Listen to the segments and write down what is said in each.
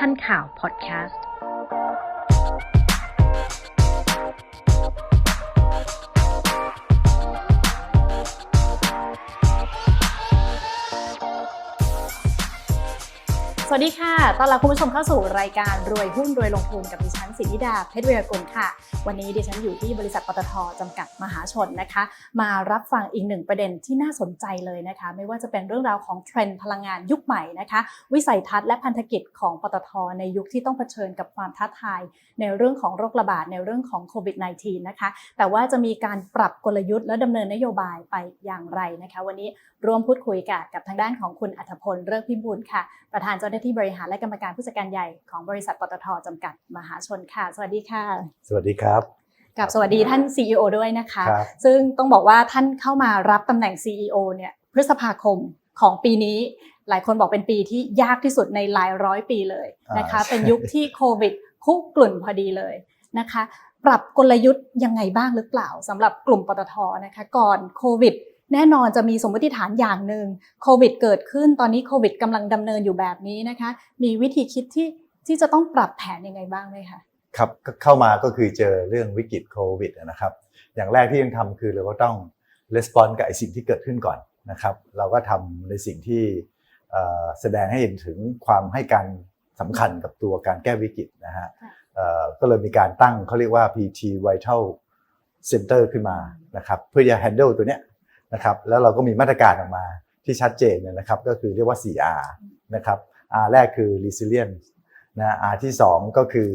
ทันข่าวพอดแคสต์ สวัสดีค่ะ ต้อนรับคุณผู้ชมเข้าสู่รายการรวยหุ้นรวยลงทุนกับดิฉันสินิดา เพชรเวียกุลค่ะ วันนี้ดิฉันอยู่ที่บริษัทปตทจำกัดมหาชนนะคะ มารับฟังอีกหนึ่งประเด็นที่น่าสนใจเลยนะคะ ไม่ว่าจะเป็นเรื่องราวของเทรนด์พลังงานยุคใหม่นะคะ วิสัยทัศน์และพันธกิจของปตทในยุคที่ต้องเผชิญกับความท้าทาย ในเรื่องของโรคระบาดในเรื่องของโควิด -19 นะคะ แต่ว่าจะมีการปรับกลยุทธ์และดำเนินนโยบายไปอย่างไรนะคะ วันนี้ร่วมพูดคุยกันกับทางด้านของคุณอัธพลเลิกพิบูลค่ะ ประธานเจ้าหน้าที่บริหารและกรรมการผู้จัดการใหญ่ของบริษัทปตทจำกัดมหาชนค่ะ สวัสดีค่ะ สวัสดีครับกับสวัสดีท่าน CEO ด้วยนะคะครับซึ่งต้องบอกว่าท่านเข้ามารับตำแหน่ง CEO เนี่ยพฤษภาคมของปีนี้ หลายคนบอกเป็นปีที่ยากที่สุดในหลายร้อยปีเลยนะคะอ่าเป็นยุคที่โควิดคุกกลุ่นพอดีเลยนะคะ ปรับกลยุทธ์ยังไงบ้างหรือเปล่าสำหรับกลุ่มปตทนะคะ ก่อนโควิด แน่นอนจะมีสมมติฐานอย่างหนึ่งโควิดเกิดขึ้นตอนนี้โควิดกำลังดำเนินอยู่แบบนี้นะคะ มีวิธีคิดที่ที่จะต้องปรับแผนยังไงบ้างไหมคะครับก็เข้ามาก็คือเจอเรื่องวิกฤตโควิดนะครับ อย่างแรกที่ต้องทำคือเราก็ต้องレスปอนกับไอสิ่งที่เกิดขึ้นก่อนนะครับ เราก็ทำในสิ่งที่เอ่อแสดงให้เห็นถึงความให้การสำคัญกับตัวการแก้วิกฤตนะฮะค่ะเอ่อก็เลยมีการตั้งเขาเรียกว่า PT Vital Center ขึ้นมานะครับ เพื่อจะ handle ตัวเนี้ย นะครับแล้วเราก็มีมาตรการออกมาที่ชัดเจนนะครับก็คือเรียกว่า 4R นะครับ R แรกคือ resilience นะ R ที่ 2 ก็คือ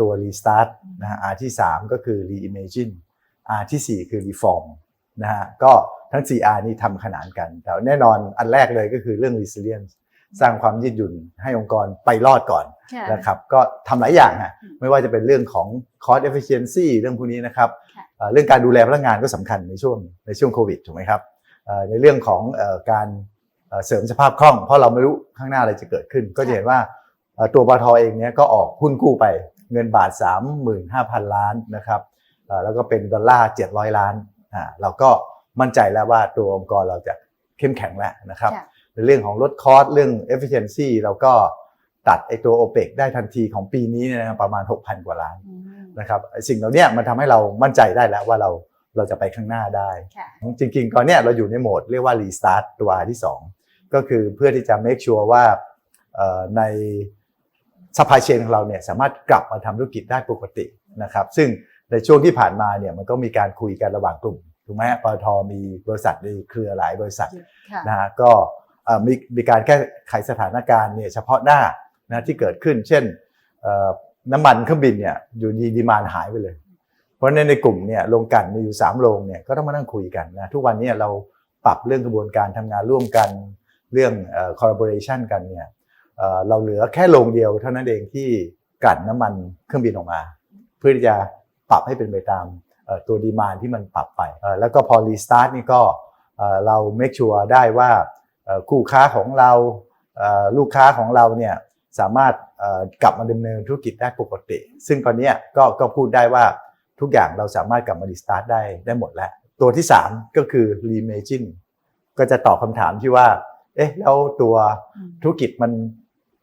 ตัว restart นะฮะ R ที่ 3 ก็คือ reimagine R ที่ 4 คือ reform นะฮะก็ทั้ง 4R นี้ทำขนานกัน แต่แน่นอนอันแรกเลยก็คือเรื่อง resilience สร้างความยืดหยุ่นให้องค์กรไปรอดก่อนค่ะนะครับก็ทำหลายอย่างฮะอืมไม่ว่าจะเป็นเรื่องของ cost efficiency เรื่องพวกนี้นะครับค่ะเอ่อเรื่องการดูแลพนักงานก็สำคัญในช่วงในช่วงโควิดถูกไหมครับเอ่อในเรื่องของเอ่อการเอ่อเสริมสภาพคล่อง เพราะเราไม่รู้ข้างหน้าอะไรจะเกิดขึ้น ก็จะเห็นว่าเอ่อตัวปทเองเนี้ยก็ออกหุ้นกู้ไปเงินบาท 35,000 ล้านนะครับเอ่อแล้วก็เป็นดอลลาร์ 700 ล้านอ่าเราก็มั่นใจแล้วว่าตัวองค์กรเราจะเข้มแข็งแล้วนะครับค่ะ ในเรื่องของลดคอสเรื่อง efficiency เราก็ตัดไอตัว OPEC ได้ทันทีของปีนี้เนี่ยนะครับประมาณ 6,000 กว่าล้านอืมนะครับไอ้สิ่งเหล่าเนี้ยมันทำให้เรามั่นใจได้แล้วว่าเราเราจะไปข้างหน้าได้ค่ะจริงๆ ตอนเนี้ยเราอยู่ในโหมดเรียกว่า restart ตัว R ที่ 2 ก็คือเพื่อที่จะ make sure ว่าเอ่อใน supply chain ของเราเนี่ยสามารถกลับมาทำธุรกิจได้ปกตินะครับ ซึ่งในช่วงที่ผ่านมาเนี่ยมันก็มีการคุยกันระหว่างกลุ่มถูกไหมฮะปตทมีบริษัทในเครือหลายบริษัทค่ะนะฮะก็เอ่อ มีมีการแก้ไขสถานการณ์เนี่ยเฉพาะหน้านะที่เกิดขึ้น เช่นน้ำมันเครื่องบินเนี่ยอยู่ดีดีมานหายไปเลย เพราะฉะนั้นในกลุ่มเนี่ยโรงกันมีอยู่ 3 โรงเนี่ยก็ต้องมานั่งคุยกันนะทุกวันนี้เราปรับเรื่องกระบวนการทำงานร่วมกันเรื่องอ collaboration กันเนี่ยเเราเหลือแค่โรงเดียวเท่านั้นเองที่กั่นน้ำมันเครื่องบินออกมา เพื่อที่จะปรับให้เป็นไปตามตัวดีมานที่มันปรับไปแล้วก็พอรีสตาร์ทนี่ก็เเรา make sure ได้ว่า คู่ค้าของเราเอ่อลูกค้าของเราเนี่ยสามารถเอ่อกลับมาดำเนินธุรกิจได้ปกติ ซึ่งตอนเนี้ยก็ก็พูดได้ว่าทุกอย่างเราสามารถกลับมารีสตาร์ทได้ได้หมดแล้ว ตัวที่ 3 ก็คือ reimagine ก็จะตอบคำถามที่ว่า เอ๊ะแล้วตัวอืมธุรกิจมัน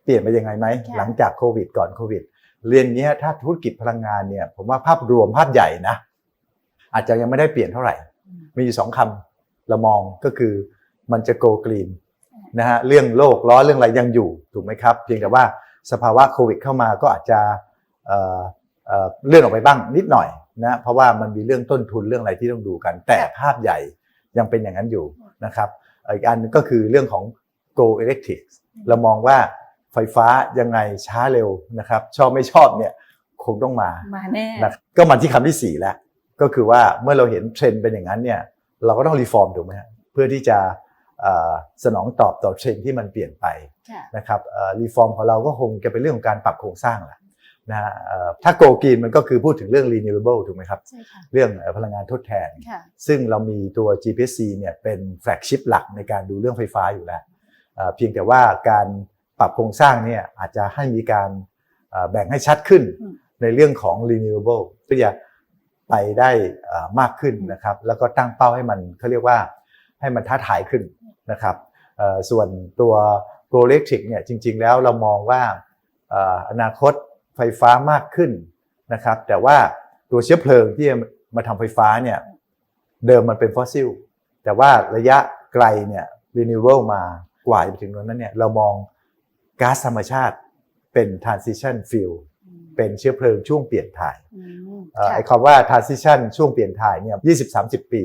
เปลี่ยนไปยังไงไหมค่ะหลังจากโควิดก่อนโควิด เรียนเนี้ยถ้าธุรกิจพลังงานเนี่ยผมว่าภาพรวมภาพใหญ่นะ อาจจะยังไม่ได้เปลี่ยนเท่าไหร่อืมมีอยู่สองคำเรามองก็คือ มันจะ go green นะฮะเรื่องโลกร้อนเรื่องอะไรยังอยู่ถูกไหมครับ เพียงแต่ว่าสภาวะโควิดเข้ามาก็อาจจะเอ่อเอ่อเลื่อนออกไปบ้างนิดหน่อยนะเพราะว่ามันมีเรื่องต้นทุนเรื่องอะไรที่ต้องดูกัน แต่ภาพใหญ่ยังเป็นอย่างนั้นอยู่นะครับอีกอันก็คือเรื่องของ go electric เรามองว่าไฟฟ้ายังไงช้าเร็วนะครับชอบไม่ชอบเนี่ยคงต้องมามาแน่นะก็มาที่คำที่ 4 แล้ว ก็คือว่าเมื่อเราเห็นเทรนด์เป็นอย่างนั้นเนี่ยเราก็ต้องรีฟอร์มถูกไหมฮะเพื่อที่จะเอ่อ สนองตอบต่อเทรนด์ที่มันเปลี่ยนไปค่ะนะครับรีฟอร์มของเราก็คงจะเป็นเรื่องของการปรับโครงสร้างแหละนะฮะเอ่อถ้าโกกีนมันก็คือพูดถึงเรื่อง renewable ถูกไหมครับใช่ค่ะเรื่องเอ่อพลังงานทดแทนค่ะซึ่งเรามีตัว GPSC เนี่ยเป็นแฟลกชิพหลักในการดูเรื่องไฟฟ้าอยู่แล้วเอ่อเพียงแต่ว่าการปรับโครงสร้างเนี่ยอาจจะให้มีการเอ่อแบ่งให้ชัดขึ้นอืมในเรื่องของ renewable เพื่อจะไปได้เอ่อมากขึ้นนะครับ แล้วก็ตั้งเป้าให้มันเขาเรียกว่า ให้มันท้าทายขึ้นนะครับเอ่อส่วนตัว Go Electric เนี่ยจริงๆแล้วเรามองว่าเอ่ออนาคตไฟฟ้ามากขึ้นนะครับ แต่ว่าตัวเชื้อเพลิงที่จะมาทำไฟฟ้าเนี่ยเดิมมันเป็นฟอสซิล แต่ว่าระยะไกลเนี่ย renewable มากว่าจะไปถึงตรงนั้นเนี่ยเรามองก๊าซธรรมชาติเป็น transition fuel เป็นเชื้อเพลิงช่วงเปลี่ยนถ่ายอืมเอ่อค่ะไอ้คำว่า transition ช่วงเปลี่ยนถ่ายเนี่ย20-30 ปี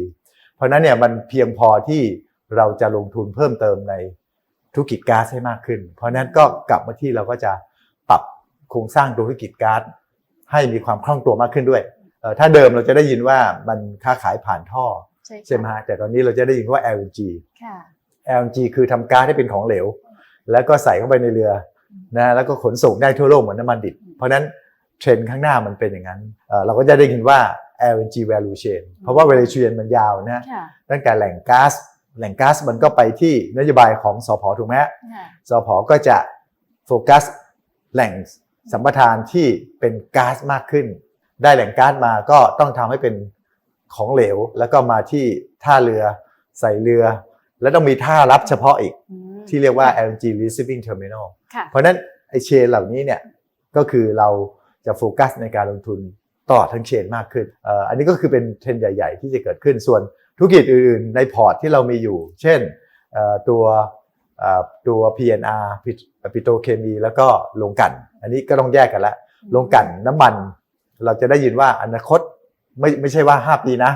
เพราะฉะนั้นเนี่ยมันเพียงพอที่เราจะลงทุนเพิ่มเติมในธุรกิจก๊าซให้มากขึ้น เพราะฉะนั้นก็กลับมาที่เราก็จะปรับโครงสร้างธุรกิจก๊าซให้มีความคล่องตัวมากขึ้นด้วยเอ่อถ้าเดิมเราจะได้ยินว่ามันค้าขายผ่านท่อใช่ค่ะใช่ไหมฮะแต่ตอนนี้เราจะได้ยินว่า LNG ค่ะ LNG คือทำก๊าซให้เป็นของเหลว แล้วก็ใส่เข้าไปในเรือนะแล้วก็ขนส่งได้ทั่วโลกเหมือนน้ำมันดิบเพราะฉะนั้นเทรนด์ข้างหน้ามันเป็นอย่างนั้นเอ่อเราก็จะได้ยินว่า LNG value chain เพราะว่า value chain มันยาวนะค่ะตั้งแต่แหล่งก๊าซแหล่งก๊าซมันก็ไปที่นโยบายของสพถูกไหมฮะค่ะสพก็จะโฟกัสแหล่งสัมปทานที่เป็นก๊าซมากขึ้น ได้แหล่งก๊าซมาก็ต้องทำให้เป็นของเหลว แล้วก็มาที่ท่าเรือใส่เรือ แล้วต้องมีท่ารับเฉพาะอีกอืมที่เรียกว่า LNG receiving terminal ค่ะเพราะฉะนั้นไอเชนเหล่านี้เนี่ยก็คือเราจะโฟกัสในการลงทุน ตลอดทั้งเชนมากขึ้นเอ่ออันนี้ก็คือเป็นเทรนด์ใหญ่ ๆ ที่จะเกิดขึ้น ส่วนธุรกิจอื่นๆ ในพอร์ตที่เรามีอยู่ เช่นเอ่อตัวเอ่อตัว PNR ปิโตรเคมี แล้วก็โรงกลั่นอันนี้ก็ต้องแยกกันละโรงกลั่นน้ำมัน เราจะได้ยินว่าอนาคตไม่ไม่ใช่ว่า 5 ปีนะ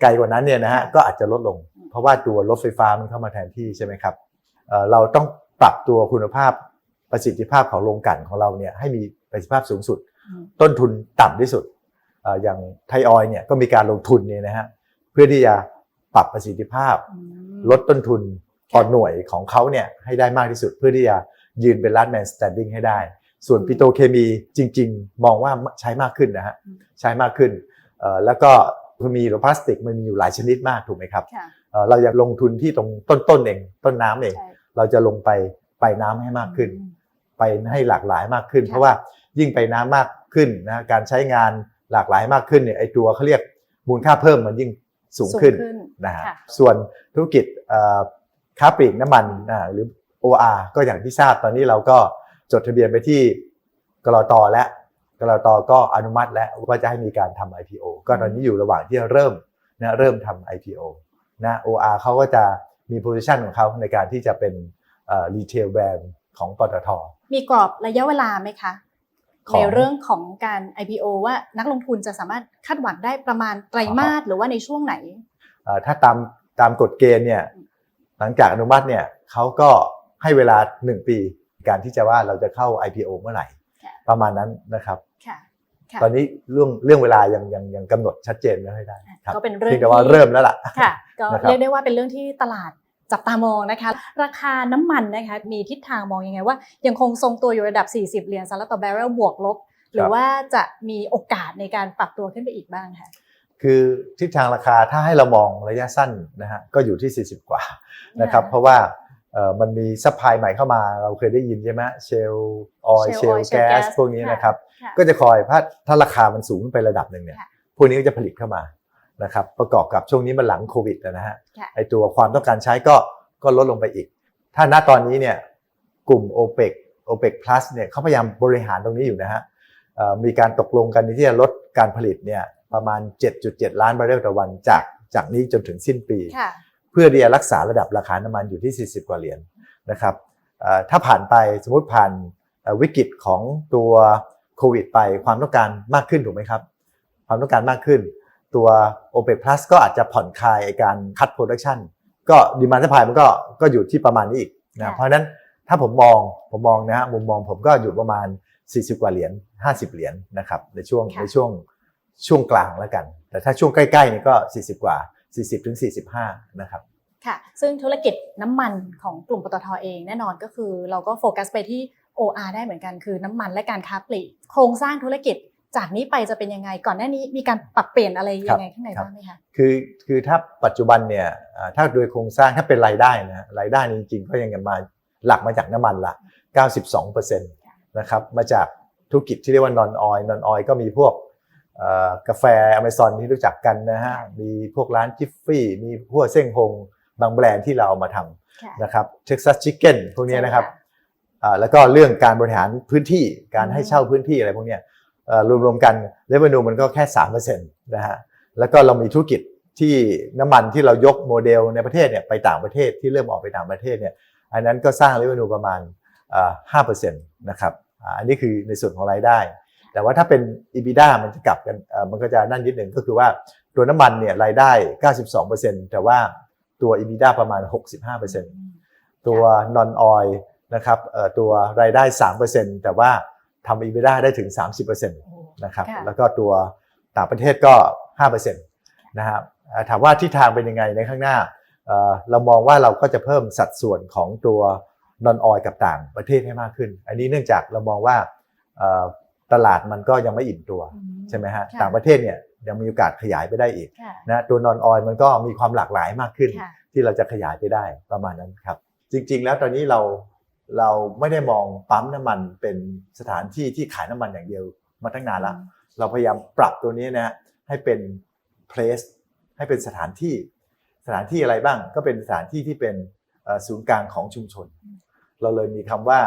ไกลกว่านั้นเนี่ยนะฮะก็อาจจะลดลง เพราะว่าตัวรถไฟฟ้ามันเข้ามาแทนที่ใช่ไหมครับเอ่อเราต้องปรับตัวคุณภาพประสิทธิภาพของโรงกลั่นของเราเนี่ยให้มีประสิทธิภาพสูงสุดอืมต้นทุนต่ำที่สุดเอ่ออย่างไทยออยล์เนี่ยก็มีการลงทุนเนี่ยนะฮะเพื่อที่จะปรับประสิทธิภาพอืมลดต้นทุนต่อหน่วยของเขาเนี่ยให้ได้มากที่สุดเพื่อที่จะยืนเป็น last man standing ให้ได้ ส่วนปิโตรเคมีจริง ๆ มองว่าใช้มากขึ้นนะฮะอืมใช้มากขึ้นเอ่อแล้วก็มีหรือพลาสติกมันมีอยู่หลายชนิดมากถูกไหมครับค่ะเอ่อเราอยากลงทุนที่ตรงต้นๆเองต้นน้ำเองใช่เราจะลงไปไปน้ำให้มากขึ้นอืมไปให้หลากหลายมากขึ้นค่ะเพราะว่ายิ่งไปน้ำมากขึ้นนะการใช้งาน หลากหลายมากขึ้นเนี่ยไอตัวเขาเรียกมูลค่าเพิ่มมันยิ่งสูงขึ้นนะฮะค่ะส่วนธุรกิจเอ่อค้าปลีกน้ำมันอ่าหรือ OR ก็อย่างที่ทราบตอนนี้เราก็จดทะเบียนไปที่กรตและกรตก็อนุมัติแล้วว่าจะให้มีการทำ IPO ก็ตอนนี้อยู่ระหว่างที่จะเริ่มนะเริ่มทำ IPO นะ OR เขาก็จะมี position ของเขาในการที่จะเป็นเอ่อ retail brand ของปตทมีกรอบระยะเวลาไหมคะของ ในเรื่องของการ IPO ว่านักลงทุนจะสามารถคาดหวังได้ประมาณไตรมาสหรือว่าในช่วงไหนเอ่อถ้าตามตามกฎเกณฑ์เนี่ยหลังจากอนุมัติเนี่ยเขาก็ให้เวลา 1 ปี การที่จะว่าเราจะเข้า IPO เมื่อไหร่ค่ะประมาณนั้นนะครับค่ะค่ะตอนนี้เรื่องเรื่องเวลายังยังยังกำหนดชัดเจนไม่ค่อยได้ครับก็เป็นเรื่องเพียงแต่ว่าที่เริ่มแล้วล่ะค่ะก็นะครับเรียกได้ว่าเป็นเรื่องที่ตลาด จับตามองนะคะ ราคาน้ำมันนะคะมีทิศทางมองยังไงว่า ยังคงทรงตัวอยู่ระดับ 40 เหรียญสหรัฐต่อแบเรลบวกลบ หรือว่าจะมีโอกาสในการปรับตัวขึ้นไปอีกบ้างคะคือทิศทางราคาถ้าให้เรามองระยะสั้นนะฮะก็อยู่ที่ 40 กว่านะครับเพราะว่าเอ่อมันมีซัพพลายใหม่เข้ามาเราเคยได้ยินใช่ไหมเชลออย Shale เชล oil, แก๊ shale ส gas พวกนี้นะครับค่ะก็จะคอยถ้าถ้าราคามันสูงขึ้นไประดับหนึ่งเนี่ยค่ะพวกนี้ก็จะผลิตเข้ามา นะครับประกอบกับช่วงนี้มันหลังโควิดนะฮะค่ะไอตัวความต้องการใช้ก็ก็ลดลงไปอีก ถ้าณตอนนี้เนี่ยกลุ่ม o p e c o p e c plus เนี่ยเขาพยายามบริหารตรงนี้อยู่นะฮะเอ่อมีการตกลงกันที่จะลดการผลิตเนี่ยประมาณ 7.7 ล้านบาร์เรลต่อวันจากจากนี้จนถึงสิ้นปีค่ะเพื่อที่จะรักษาระดับราคาน้ำมันอยู่ที่ 40 กว่าเหรียญนะครับเอ่อถ้าผ่านไปสมมติผ่านเอ่อวิกฤตของตัวโควิดไปความต้องการมากขึ้นถูกไหมครับ ความต้องการมากขึ้น ตัว OPEC Plus ก็อาจจะผ่อนคลายไอ้การคัดโปรดักชันก็ดีมา n d ส u p p ายมันก็ก็อยู่ที่ประมาณนี้อีกนะค่ะเพราะฉะนั้นถ้าผมมองผมมองนะฮะมุมมองผมก็อยู่ประมาณ 40 กว่าเหรียญ50 เหรียญนะครับในช่วงค่ะในช่วงช่วงกลางแล้วกัน แต่ถ้าช่วงใกล้ๆนี่ก็ 40 กว่า 40ถึง45 นะครับค่ะซึ่งธุรกิจน้ำมันของกลุ่มปตทเองแน่นอนก็คือเราก็โฟกัสไปที่ OR ได้เหมือนกันคือน้ำมันและการค้าปลีกโครงสร้างธุรกิจ จากนี้ไปจะเป็นยังไง ก่อนหน้านี้มีการปรับเปลี่ยนอะไรยังไงข้างในครับบ้างไหมคะคือคือถ้าปัจจุบันเนี่ยอ่าถ้าโดยโครงสร้างถ้าเป็นรายได้นะรายได้นี่จริงๆก็ยังมาหลักมาจากน้ำมันละ 92%นะครับมาจากธุรกิจที่เรียกว่า non oil non oil ก็มีพวกเอ่อกาแฟอเมซอนที่รู้จักกันนะฮะมีพวกร้านจิฟฟี่มีพวกเส้งฮงบางแบรนด์ที่เราเอามาทค่ะำนะครับ Texas Chicken พวกนี้นะครับใช่อ่าแล้วก็เรื่องการบริหารพื้นที่การให้เช่าพื้นที่อะไรพวกเนี้ยเอ่อ รวมๆกันเรเวนูมันก็แค่3%นะฮะแล้วก็เรามีธุรกิจที่น้ำมันที่เรายกโมเดลในประเทศเนี่ยไปต่างประเทศที่เริ่มออกไปต่างประเทศเนี่ยอันนั้นก็สร้างเรเวนูประมาณอ่า5%นะครับอันนี้คือในส่วนของรายได้ แต่ว่าถ้าเป็น EBITDA มันจะกลับกันมันก็จะนั่นนิดหนึ่งก็คือว่าตัวน้ำมันเนี่ยรายได้ 92%แต่ว่าตัว EBITDA ประมาณ 65%ตัว non oil นะครับตัวรายได้ 3%แต่ว่า ทำ EBITDA ได้ถึง 30%นะครับค่ะแล้วก็ตัวต่างประเทศก็ 5%นะครับเอ่อถามว่าทิศทางเป็นยังไงในข้างหน้าเอ่อเรามองว่าเราก็จะเพิ่มสัดส่วนของตัว non oil กับต่างประเทศให้มากขึ้น อันนี้เนื่องจากเรามองว่าเอ่อตลาดมันก็ยังไม่อิ่มตัวอืใช่ไหมฮะค่ต่างประเทศเนี่ยยังมีโอกาสขยายไปได้อีกค่ะนะตัวนอนออยมันก็มีความหลากหลายมากขึ้นค่ะที่เราจะขยายไปได้ประมาณนั้นครับ จริง ๆ แล้วตอนนี้เรา เราไม่ได้มองปั๊มน้ำมันเป็นสถานที่ที่ขายน้ำมันอย่างเดียวมาตั้งนานแล้วเราพยายามปรับตัวนี้นะฮะให้เป็น place ให้เป็นสถานที่ สถานที่อะไรบ้างก็เป็นสถานที่ที่เป็นเอ่อศูนย์กลางของชุมชน เราเลยมีคำว่า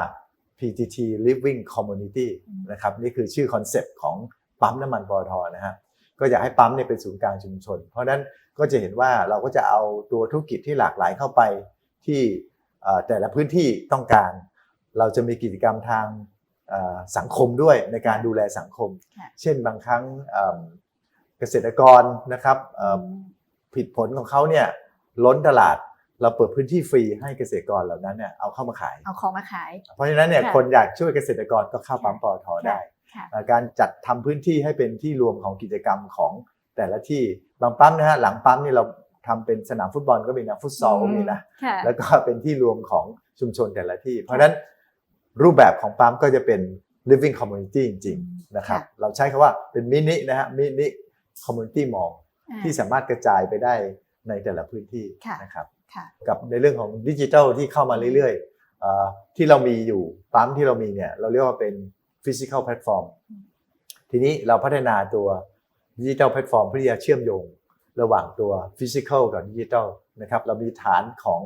PTT Living Community อืมนะครับนี่คือชื่อคอนเซปต์ของปั๊มน้ำมันปตทนะฮะก็อยากให้ปั๊มเนี่ยเป็นศูนย์กลางชุมชน เพราะฉะนั้นก็จะเห็นว่าเราก็จะเอาตัวธุรกิจที่หลากหลายเข้าไปที่เอ่อ แต่ละพื้นที่ต้องการ เราจะมีกิจกรรมทางเอ่อสังคมด้วยในการดูแลสังคมค่ะเช่นบางครั้งเอิ่มเกษตรกรนะครับเอ่อผิดผลของเขาเนี่ยล้นตลาดเราเปิดพื้นที่ฟรีให้เกษตรกรเหล่านั้นเนี่ยเอาเข้ามาขาย เอาของมาขาย เพราะฉะนั้นเนี่ยค่ะคนอยากช่วยเกษตรกรก็เข้าปั๊มปอทได้ค่ะเอ่อการจัดทำพื้นที่ให้เป็นที่รวมของกิจกรรมของแต่ละที่บางปั๊มนะฮะหลังปั๊มนี่เรา ทำเป็นสนามฟุตบอลก็มีนะฟุตซอลก็มีนะค่ะแล้วก็เป็นที่รวมของชุมชนแต่ละที่ เพราะฉะนั้นรูปแบบของปั๊มก็จะเป็น living community จริงๆนะครับค่ะเราใช้คำว่าเป็นมินินะฮะมินิ community mall อ่าที่สามารถกระจายไปได้ในแต่ละพื้นที่ค่ะนะครับค่ะกับในเรื่องของดิจิทัลที่เข้ามาเรื่อยๆเอ่อที่เรามีอยู่ปั๊มที่เรามีเนี่ยเราเรียกว่าเป็น physical platform อืมทีนี้เราพัฒนาตัวดิจิทัลแพลตฟอร์มเพื่อที่จะเชื่อมโยง ระหว่างตัวฟิสิก a l กับดิจิทัลนะครับเรามีฐานของ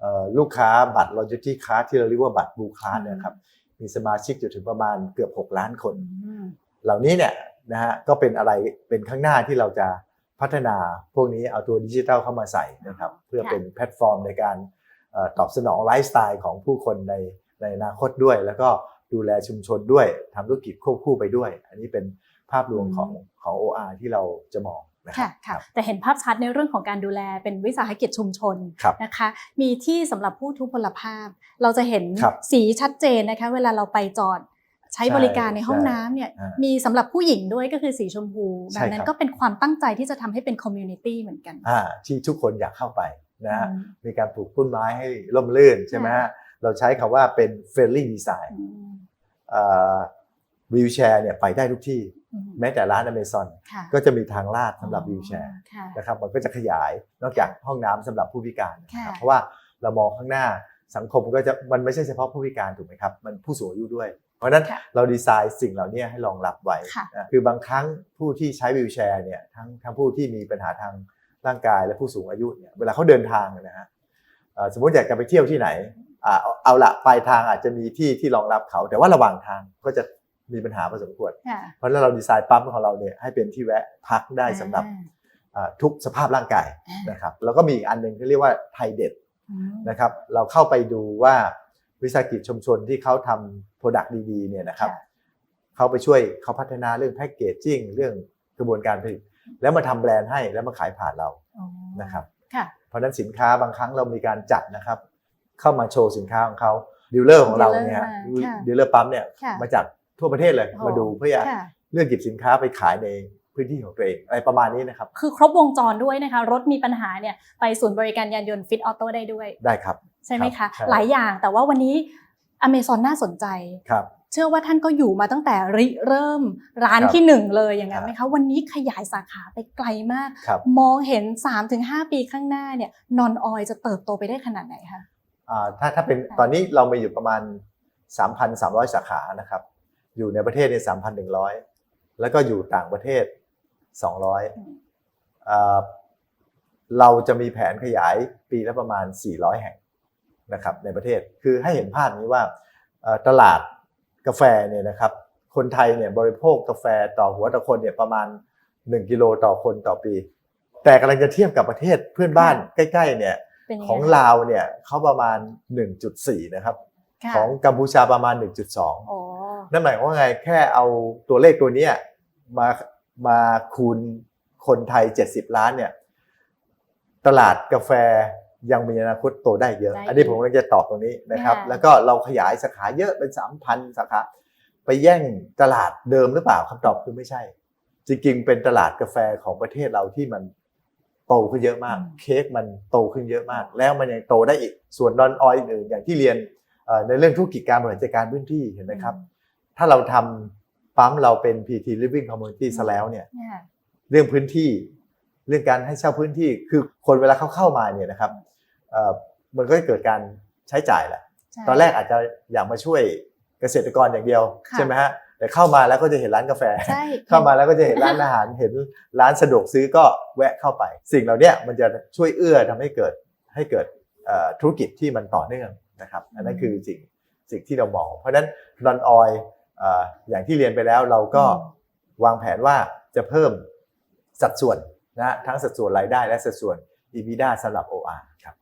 เอ่อลูกค้าบัตร loyalty card ที่เราเรียกว่าบัตร blue card อืมนะครับมีสมาชิกอยู่ถึงประมาณเกือบ 6 ล้านคนอืมเหล่านี้เนี่ยนะฮะก็เป็นอะไรเป็นข้างหน้าที่เราจะพัฒนาพวกนี้เอาตัวดิจิทัลเข้ามาใส่นะครับเพื่อค่ะเป็นแพลตฟอร์มในการเอ่อตอบสนองไลฟ์สไตล์ของผู้คนในในอนาคตด้วย แล้วก็ดูแลชุมชนด้วยทำธุรกิจควบคู่ไปด้วย อันนี้เป็นภาพรวมของของ OR ที่เราจะมอง นะครัค่ะบค่ะครับแต่เห็นภาพชัดในเรื่องของการดูแลเป็นวิสาหกิจชุมชนครับนะคะ มีที่สำหรับผู้ทุพพลภาพ เราจะเห็นครับสีชัดเจนนะคะ เวลาเราไปจอดใช้ใช่บริการในห้องใช่น้ำเนี่ยอ่ามีมีสำหรับผู้หญิงด้วยก็คือสีชมพูใช่แบบนั้ครันบก็เป็นความตั้งใจที่จะทำให้เป็นคอมมูนิตี้เหมือนกันอ่าที่ทุกคนอยากเข้าไปนะฮะอืมมีการปลูกต้นไม้ให้ร่มรื่นใช่ไหมฮะเราใช้คำว่าเป็น friendly design อืมวิวแชร์เนี่ยไปได้ทุกที่อืม แม้แต่ร้านอเมซอนค่ะก็จะมีทางลาดสำหรับวิวแชร์ค่ะนะครับมันก็จะขยายนอกจากห้องน้ำสำหรับผู้พิการนะคค่ะรับเพราะว่าเรามองข้างหน้าสังคมก็จะมันไม่ใช่เฉพาะผู้พิการถูกไหมครับ มันผู้สูงอายุด้วย เพราะฉะนั้นค่ะเราดีไซน์สิ่งเหล่านี้ให้รองรับไว้ค่ะนะคือบางครั้งผู้ที่ใช้วิวแชร์เนี่ยทั้งทั้งผู้ที่มีปัญหาทางร่างกายและผู้สูงอายุเนี่ยเวลาเขาเดินทางเนี่ยนะฮะเอ่อสมมติอยากจะไปเที่ยวที่ไหนอ่าเอาเอาละปลายทางอาจจะมีที่ที่รองรับเขา แต่ว่าระหว่างทางก็จะ มีปัญหาพอสมควรค่ะเพราะฉะนั้นเราดีไซน์ปั๊มของเราเนี่ยให้เป็นที่แวะพักได้สำหรับอ่าอ่าทุกสภาพร่างกายอ่านนะครับแล้วก็มีอีกอันหนึ่งที่เรียกว่าไทยเด็ดอืมนะครับเราเข้าไปดูว่าวิสาหกิจชุมชนที่เขาทำโปรดักต์ดีๆเนี่ยนะครับค่ะเขาไปช่วยเขาพัฒนาเรื่องแพ็กเกจจิ้งเรื่องกระบวนการผลิตแล้วมาทำแบรนด์ให้แล้วมาขายผ่านเราอ๋อนะครับค่ะเพราะฉะนั้นสินค้าบางครั้งเรามีการจัดนะครับ เข้ามาโชว์สินค้าของเขาดีลเลอร์ของเราเนี่ยดีลเลอร์มาค่ะดีลเลอร์ปั๊มเนี่ยค่ะมาจาก ทั่วประเทศเลยโอ้มาดูเพื่อค่ะเลือกหยิบสินค้าไปขายในพื้นที่ของตัวเองอะไรประมาณนี้นะครับ คือครบวงจรด้วยนะคะ รถมีปัญหาเนี่ยไปศูนย์บริการยานยนต์ฟิตออโต้ได้ด้วย ได้ครับ ใช่ไหมครัคะบใช่หลายอย่างแต่ว่าวันนี้อเมซอนน่าสนใจครับเชื่อว่าท่านก็อยู่มาตั้งแต่ริเริ่มร้านครับที่หนึ่งเลยอย่างนั้นครับไหมคะวันนี้ขยายสาขาไปไกลมากครับมองเห็น 3-5 ปีข้างหน้าเนี่ยนอนออยจะเติบโตไปได้ขนาดไหนคะอ่าถ้าถ้าเป็นค่ะตอนนี้เรามีอยู่ประมาณ 3,300 สาขานะครับ อยู่ในประเทศใน3,100แล้วก็อยู่ต่างประเทศ200อ่าเราจะมีแผนขยายปีละประมาณ 400 แห่งนะครับในประเทศคือให้เห็นภาพนี้ว่าเอ่อตลาดกาแฟเนี่ยนะครับคนไทยเนี่ยบริโภคกาแฟต่อหัวต่อคนเนี่ยประมาณ 1 กิโลต่อคนต่อปี แต่กำลังจะเทียบกับประเทศเพื่อนบ้านใกล้ ๆ เนี่ยเป็นยังไงของลาวเนี่ยเขาประมาณ 1.4 นะครับค่ะของกัมพูชาประมาณ 1.2โอ้ นั่นหมายความว่าไงแค่เอาตัวเลขตัวเนี้ยมามาคูณคนไทย 70 ล้านเนี่ย ตลาดกาแฟยังมีอนาคตโตได้เยอะ อันนี้ผมกำลังจะตอบตรงนี้นะครับ แล้วก็เราขยายสาขาเยอะเป็น 3,000 สาขาไปแย่งตลาดเดิมหรือเปล่าคำตอบคือไม่ใช่ จริงๆ เป็นตลาดกาแฟของประเทศเราที่มันโตขึ้นเยอะมาก เค้กมันโตขึ้นเยอะมาก แล้วมันยังโตได้อีกส่วนนอนออยอื่นๆอย่างที่เรียนเอ่อในเรื่องธุรกิจการบริหารจัดการพื้นที่เห็นไหมครับ ถ้าเราทำปั๊มเราเป็น PT Living Community ซะแล้วเนี่ยเนี่ยเรื่องพื้นที่เรื่องการให้เช่าพื้นที่คือคนเวลาเขาเข้ามาเนี่ยนะครับเอ่อมันก็จะเกิดการใช้จ่ายแหละใช่ตอนแรกอาจจะอยากมาช่วยเกษตรกรอย่างเดียวค่ะใช่ไหมฮะแต่เข้ามาแล้วก็จะเห็นร้านกาแฟใช่เข้ามาแล้วก็จะเห็นร้านอาหารเห็นร้านสะดวกซื้อก็แวะเข้าไป สิ่งเหล่าเนี้ยมันจะช่วยเอื้อทำให้เกิดให้เกิดเอ่อธุรกิจที่มันต่อเนื่องนะครับอันนั้นคือสิ่งสิ่งที่เรามอง เพราะฉะนั้นนอนออย อย่างที่เรียนไปแล้วเราก็วางแผนว่าจะเพิ่มสัดส่วนนะฮะทั้งสัดส่วนรายได้และสัดส่วน EBITDA สำหรับ OR ครับ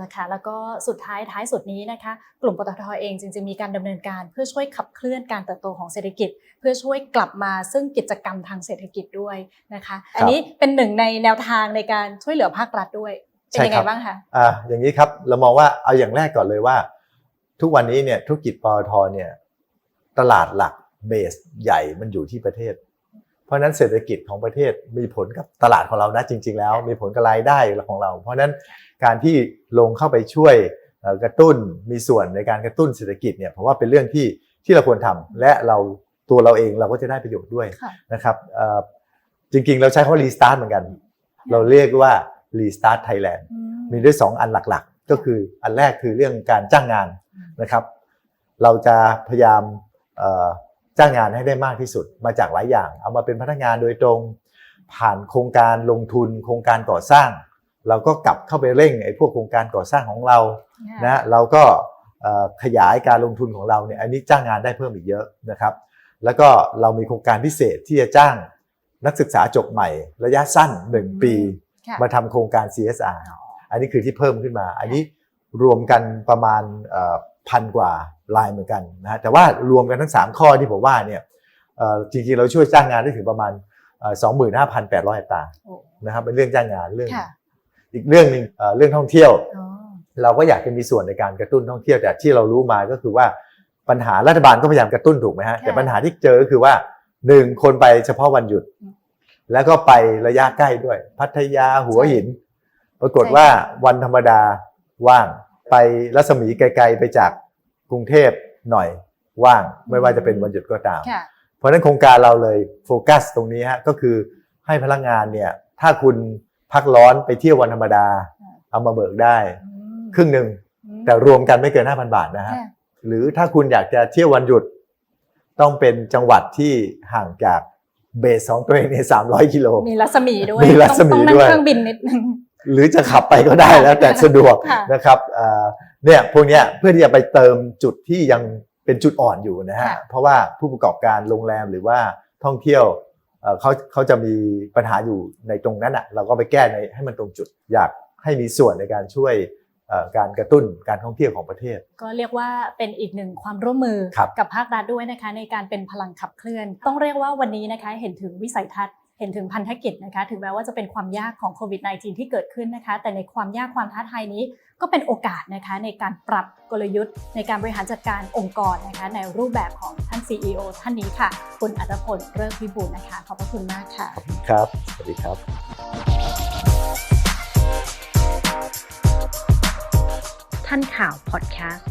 นะคะแล้วก็สุดท้ายท้ายสุดนี้นะคะ กลุ่มปตทเองจริงๆมีการดำเนินการ เพื่อช่วยขับเคลื่อนการเติบโตของเศรษฐกิจ เพื่อช่วยกลับมาซึ่งกิจกรรมทางเศรษฐกิจด้วยนะคะ อันนี้เป็นหนึ่งในแนวทางในการช่วยเหลือภาครัฐด้วยเป็นยังใช่ครัไงบบ้างคะอ่าอย่างนี้ครับเรามองว่าเอาอย่างแรกก่อนเลยว่า ทุกวันนี้เนี่ยธุรกิจปตทเนี่ย ตลาดหลักเบสใหญ่มันอยู่ที่ประเทศ เพราะฉะนั้นเศรษฐกิจของประเทศมีผลกับตลาดของเรานะจริง ๆ แล้ว มีผลกับรายได้ของเรา เพราะฉะนั้นการที่ลงเข้าไปช่วยเอ่อกระตุ้นมีส่วนในการกระตุ้นเศรษฐกิจเนี่ยผมว่าเป็นเรื่องที่ที่เราควรทำและเราตัวเราเองเราก็จะได้ประโยชน์ด้วยค่ะนะครับเอ่อจริงๆ เราใช้คำว่ารีสตาร์ทเหมือนกัน เราเรียกว่ารีสตาร์ทไทยแลนด์อืมมีด้วย 2 อันหลักๆ ก็คืออันแรกคือเรื่องการจ้างงานนะครับ เราจะพยายามเอ่อ จ้างงานให้ได้มากที่สุดมาจากหลายอย่าง เอามาเป็นพนักงานโดยตรง ผ่านโครงการลงทุน โครงการก่อสร้าง เราก็กลับเข้าไปเร่งไอ้พวกโครงการก่อสร้างของเราค่ะนะเราก็เอ่อขยายการลงทุนของเราเนี่ยอันนี้จ้างงานได้เพิ่มอีกเยอะนะครับ แล้วก็เรามีโครงการพิเศษที่จะจ้างนักศึกษาจบใหม่ ระยะสั้น 1 ปีค่ะมาทำโครงการ CSR อันนี้คือที่เพิ่มขึ้นมา อันนี้รวมกันประมาณเอ่อ พันกว่าลายเหมือนกันนะฮะแต่ว่ารวมกันทั้ง 3 ข้อที่ผมว่าเนี่ยเอ่อจริงๆเราช่วยจ้างงานได้ถึงประมาณสองหมื่นห้าพันแปดร้อยอัตราโอ้นะครับเป็นเรื่องจ้างงานเรื่องค่ะอีกเรื่องหนึ่งเอ่อเรื่องท่องเที่ยวอ๋อเราก็อยากจะมีส่วนในการกระตุ้นท่องเที่ยวแต่ที่เรารู้มาก็คือว่าปัญหารัฐบาลก็พยายามกระตุ้นถูกไหมฮะแต่ปัญหาที่เจอก็คือว่าหนึ่งคนไปเฉพาะวันหยุด แล้วก็ไประยะใกล้ด้วย พัทยาหัวหิน ปรากฏว่าวันธรรมดาว่าง ไปรัศมีไกลๆไปจากกรุงเทพหน่อยว่างไม่ว่าจะเป็นวันหยุดก็ตาม ค่ะ เพราะฉะนั้นโครงการเราเลยโฟกัสตรงนี้ฮะก็คือให้พนักงานเนี่ยถ้าคุณพักร้อนไปเที่ยววันธรรมดาค่ะเอามาเบิกได้ อืมครึ่งหนึ่งอืม แต่รวมกันไม่เกิน 5,000 บาทนะฮะ ค่ะหรือถ้าคุณอยากจะเที่ยววันหยุด ต้องเป็นจังหวัดที่ห่างจากเบสของตัวเองเนี่ย300 กิโล มีรัศมีด้วยมีรัศมีต้องนั่งด้วย เครื่องบินนิดนึง หรือจะขับไปก็ได้แล้วแต่สะดวกค่ะนะครับเอ่อเนี่ยพวกเนี้ยเพื่อที่จะไปเติมจุดที่ยังเป็นจุดอ่อนอยู่นะฮะค่ะเพราะว่าผู้ประกอบการโรงแรมหรือว่าท่องเที่ยวเอ่อเขาเขาจะมีปัญหาอยู่ในตรงนั้นอะเราก็ไปแก้ในให้มันตรงจุดอยากให้มีส่วนในการช่วยเอ่อการกระตุ้นการท่องเที่ยวของประเทศ ก็เรียกว่าเป็นอีกหนึ่งความร่วมมือครับกับภาครัฐด้วยนะคะในการเป็นพลังขับเคลื่อน ต้องเรียกว่าวันนี้นะคะเห็นถึงวิสัยทัศน์ เห็นถึงพันธกิจนะคะ ถึงแม้ว่าจะเป็นความยากของโควิด -19 ที่เกิดขึ้นนะคะ แต่ในความยากความท้าทายนี้ก็เป็นโอกาสนะคะในการปรับกลยุทธ์ ในการบริหารจัดการองค์กรนะคะ ในรูปแบบของท่าน CEO ท่านนี้ค่ะ คุณอัตพลเริกวิบูลย์นะคะ ขอบพระคุณมากค่ะครับ สวัสดีครับท่านข่าวพอดแคสต์